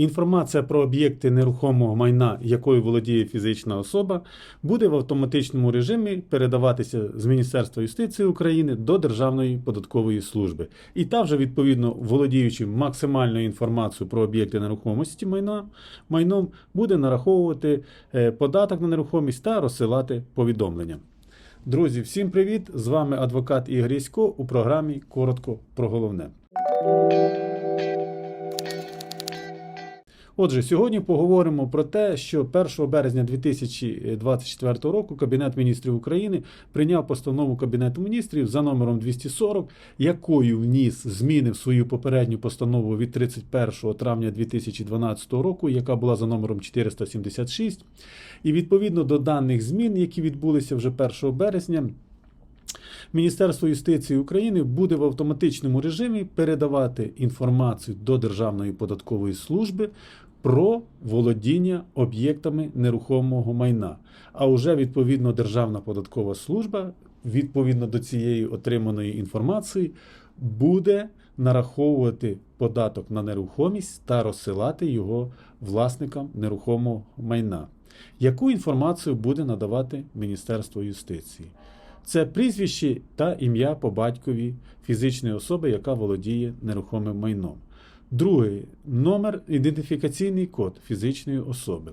Інформація про об'єкти нерухомого майна, якою володіє фізична особа, буде в автоматичному режимі передаватися з Міністерства юстиції України до Державної податкової служби. І та вже відповідно володіючи максимальною інформацією про об'єкти нерухомості майна, майном, буде нараховувати е, податок на нерухомість та розсилати повідомлення. Друзі, всім привіт! З вами адвокат Ігор Ясько у програмі Коротко про головне. Отже, сьогодні поговоримо про те, що 1 березня 2024 року Кабінет міністрів України прийняв постанову Кабінету міністрів за номером 240, якою вніс зміни в свою попередню постанову від 31 травня 2012 року, яка була за номером 476. І відповідно до даних змін, які відбулися вже 1 березня. Міністерство юстиції України буде в автоматичному режимі передавати інформацію до Державної податкової служби про володіння об'єктами нерухомого майна. А вже відповідно Державна податкова служба, відповідно до цієї отриманої інформації, буде нараховувати податок на нерухомість та розсилати його власникам нерухомого майна. Яку інформацію буде надавати Міністерство юстиції? Це прізвище та ім'я по батькові фізичної особи, яка володіє нерухомим майном. Другий номер ідентифікаційний код фізичної особи.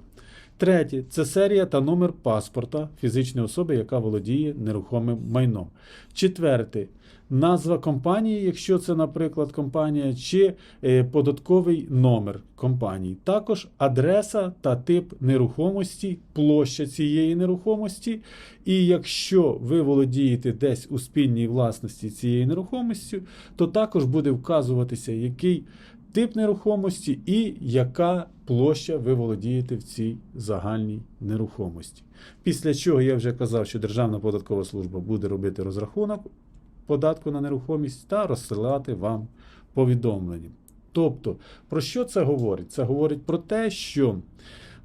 Третє це серія та номер паспорта фізичної особи, яка володіє нерухомим майном. Четверте назва компанії, якщо це, наприклад, компанія, чи е, податковий номер компанії. Також адреса та тип нерухомості, площа цієї нерухомості. І якщо ви володієте десь у спільній власності цієї нерухомості, то також буде вказуватися, який тип нерухомості і яка площа ви володієте в цій загальній нерухомості. Після чого я вже казав, що Державна податкова служба буде робити розрахунок податку на нерухомість та розсилати вам повідомлення. Тобто, про що це говорить? Це говорить про те, що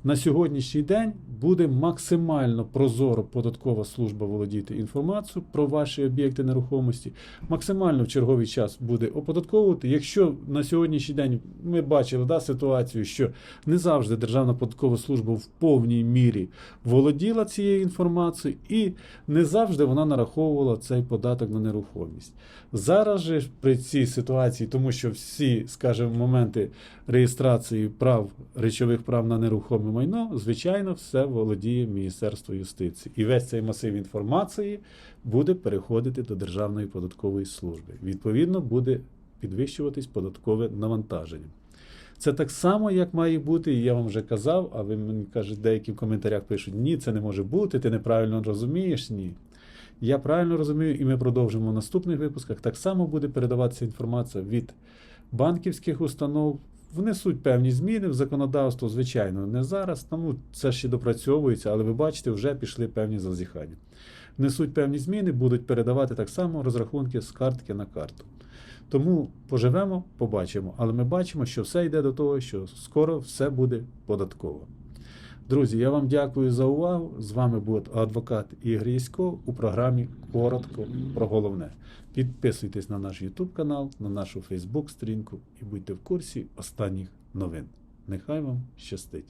на сьогоднішній день буде максимально прозоро податкова служба володіти інформацією про ваші об'єкти нерухомості, максимально в черговий час буде оподатковувати. Якщо на сьогоднішній день ми бачили да, ситуацію, що не завжди Державна податкова служба в повній мірі володіла цією інформацією, і не завжди вона нараховувала цей податок на нерухомість. Зараз же при цій ситуації, тому що всі, скажімо, моменти реєстрації прав речових прав на нерухоме майно, звичайно, все володіє Міністерство юстиції. І весь цей масив інформації буде переходити до Державної податкової служби. Відповідно, буде підвищуватись податкове навантаження. Це так само, як має бути, і я вам вже казав, а ви мені кажуть, деякі в коментарях пишуть: ні, це не може бути, ти неправильно розумієш. Ні. Я правильно розумію, і ми продовжимо в наступних випусках. Так само буде передаватися інформація від банківських установ. Внесуть певні зміни в законодавство, звичайно, не зараз, тому це ще допрацьовується, але ви бачите, вже пішли певні зазіхання. Внесуть певні зміни, будуть передавати так само розрахунки з картки на карту. Тому поживемо, побачимо. Але ми бачимо, що все йде до того, що скоро все буде податково. Друзі, я вам дякую за увагу. З вами був адвокат Ігор Ясько у програмі Коротко про головне. Підписуйтесь на наш YouTube канал, на нашу Facebook сторінку і будьте в курсі останніх новин. Нехай вам щастить!